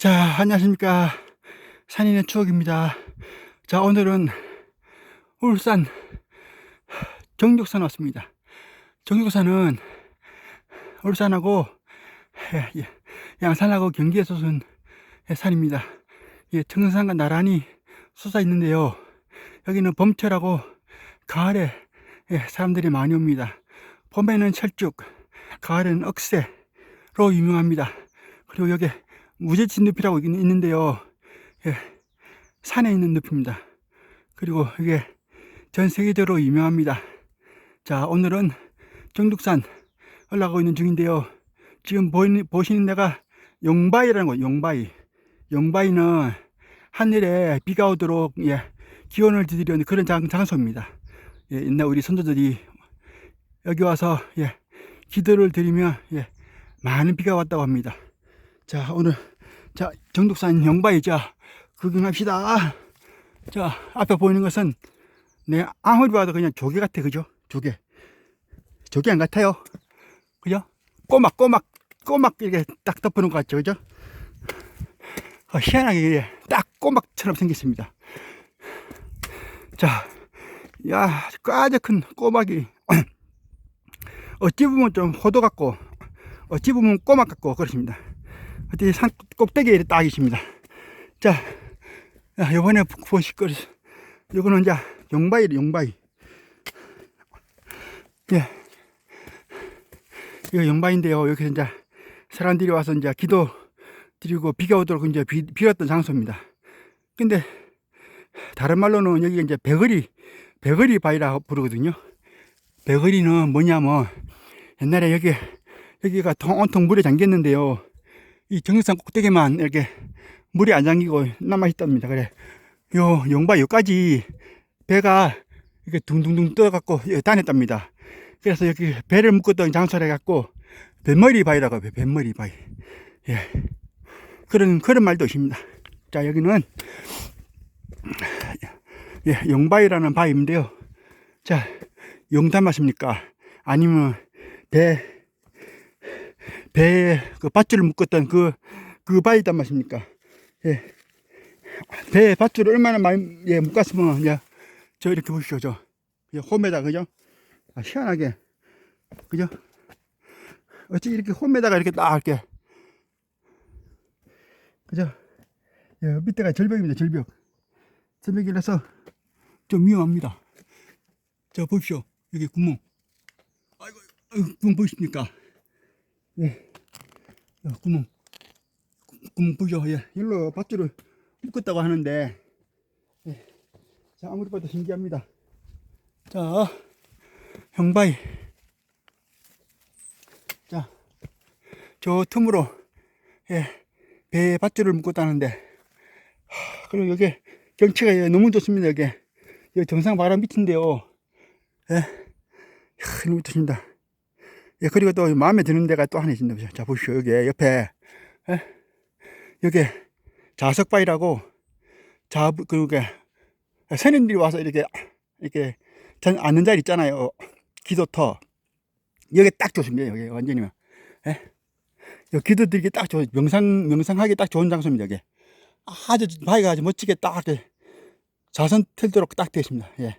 자, 안녕하십니까. 산인의 추억입니다. 자, 오늘은 울산 정육산 왔습니다. 정육산은 울산하고 예, 예, 양산하고 경기에 솟은 예, 산입니다. 예, 청산과 나란히 솟아 있는데요. 여기는 봄철하고 가을에 예, 사람들이 많이 옵니다. 봄에는 철쭉, 가을에는 억새로 유명합니다. 그리고 여기 무제친 늪이라고 있- 있는데요. 예, 산에 있는 늪입니다. 그리고 이게 전 세계적으로 유명합니다. 자, 오늘은 정둑산 올라가고 있는 중인데요. 지금 보이는, 보시는 데가 용바위라는 거예요. 용바위. 용바위는 하늘에 비가 오도록 예, 기원을 드리는 그런 장, 장소입니다. 예, 옛날 우리 선조들이 여기 와서 예, 기도를 드리며 예, 많은 비가 왔다고 합니다. 자, 오늘 자 정독산 영바이자 구경합시다. 자, 앞에 보이는 것은 내 아무리 봐도 그냥 조개 같아, 그죠? 조개. 조개 안 같아요? 그죠? 꼬막, 꼬막, 꼬막 이렇게 딱 덮어놓은 것 같죠, 그죠? 어, 희한하게 딱 꼬막처럼 생겼습니다. 자, 야, 꽈져 큰 꼬막이 어찌 보면 좀 호도 같고 어찌 보면 꼬막 같고 그렇습니다. 어디 산 꼭대기에 딱 있습니다. 자, 야, 요번에 보실 거, 요거는 이제 용바위, 용바위. 예. 이거 용바위인데요. 여기서 이제 사람들이 와서 이제 기도 드리고 비가 오도록 이제 비, 빌었던 장소입니다. 근데 다른 말로는 여기가 이제 배거리, 배거리 바위라고 부르거든요. 배거리는 뭐냐면 옛날에 여기, 여기가 통, 온통 물에 잠겼는데요. 이 정상 꼭대기만 이렇게 물이 안 잠기고 남아있답니다. 그래. 요, 용바 요까지 배가 이렇게 둥둥둥 떠갖고 다녔답니다. 그래서 여기 배를 묶었던 장소를 해갖고 뱃머리 바위라고 해요. 뱃머리 바위. 예. 그런, 그런 말도 있습니다. 자, 여기는 예, 용바위라는 바위인데요. 자, 용 닮았습니까? 아니면 배, 배에 그 밧줄을 묶었던 그, 그 바위 닮았습니까? 예. 배에 밧줄을 얼마나 많이 예, 묶었으면, 예, 저 이렇게 보시죠, 저. 예, 홈에다, 그죠? 아, 희한하게. 그죠? 어찌 이렇게 홈에다가 이렇게 딱 이렇게. 그죠? 예, 밑에가 절벽입니다, 절벽. 절벽이라서 좀 위험합니다. 자, 보십시오. 여기 구멍. 아이고, 구멍 보이십니까? 예. 어, 구멍. 구- 구멍 보죠? 예. 일로 밧줄을 묶었다고 하는데, 예. 자, 아무리 봐도 신기합니다. 자, 형바위. 자, 저 틈으로, 예, 배에 밧줄을 묶었다는데, 하, 그리고 여기 경치가 예, 너무 좋습니다, 여기. 여기 정상 바람 밑인데요. 예, 이야, 너무 좋습니다. 예, 그리고 또 마음에 드는 데가 또 하나 있습니다. 자, 보십시오. 여기 옆에, 예? 여기 자석바위라고, 자, 그게, 선인들이 와서 이렇게, 이렇게, 전 앉는 자리 있잖아요. 기도터. 여기 딱 좋습니다. 여기 완전히. 예? 여기 기도 드리기 딱 좋, 명상, 명상하기 딱 좋은 장소입니다. 여기. 아주 바위가 아주 멋지게 딱, 자선 틀도록 딱 되어 있습니다. 예.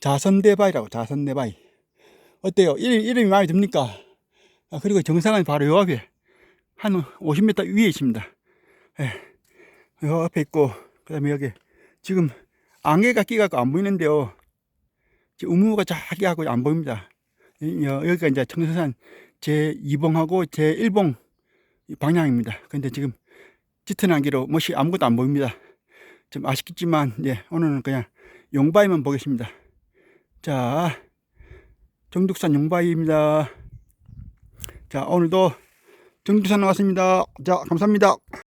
자선대바위라고, 자선대바위. 어때요? 이름, 이름이 마음에 듭니까? 아, 그리고 정상은 바로 요 앞에 한 50m 위에 있습니다. 예. 요 앞에 있고, 그 다음에 여기 지금 안개가 끼갖고 안 보이는데요. 우무가 작게 하고 안 보입니다. 여기가 이제 청소산 제 2봉하고 제 1봉 방향입니다. 근데 지금 짙은 안개로 멋이 아무것도 안 보입니다. 좀 아쉽겠지만, 예, 오늘은 그냥 용바위만 보겠습니다. 자, 정둑산 용바위입니다. 자, 오늘도 정둑산 나왔습니다. 자, 감사합니다.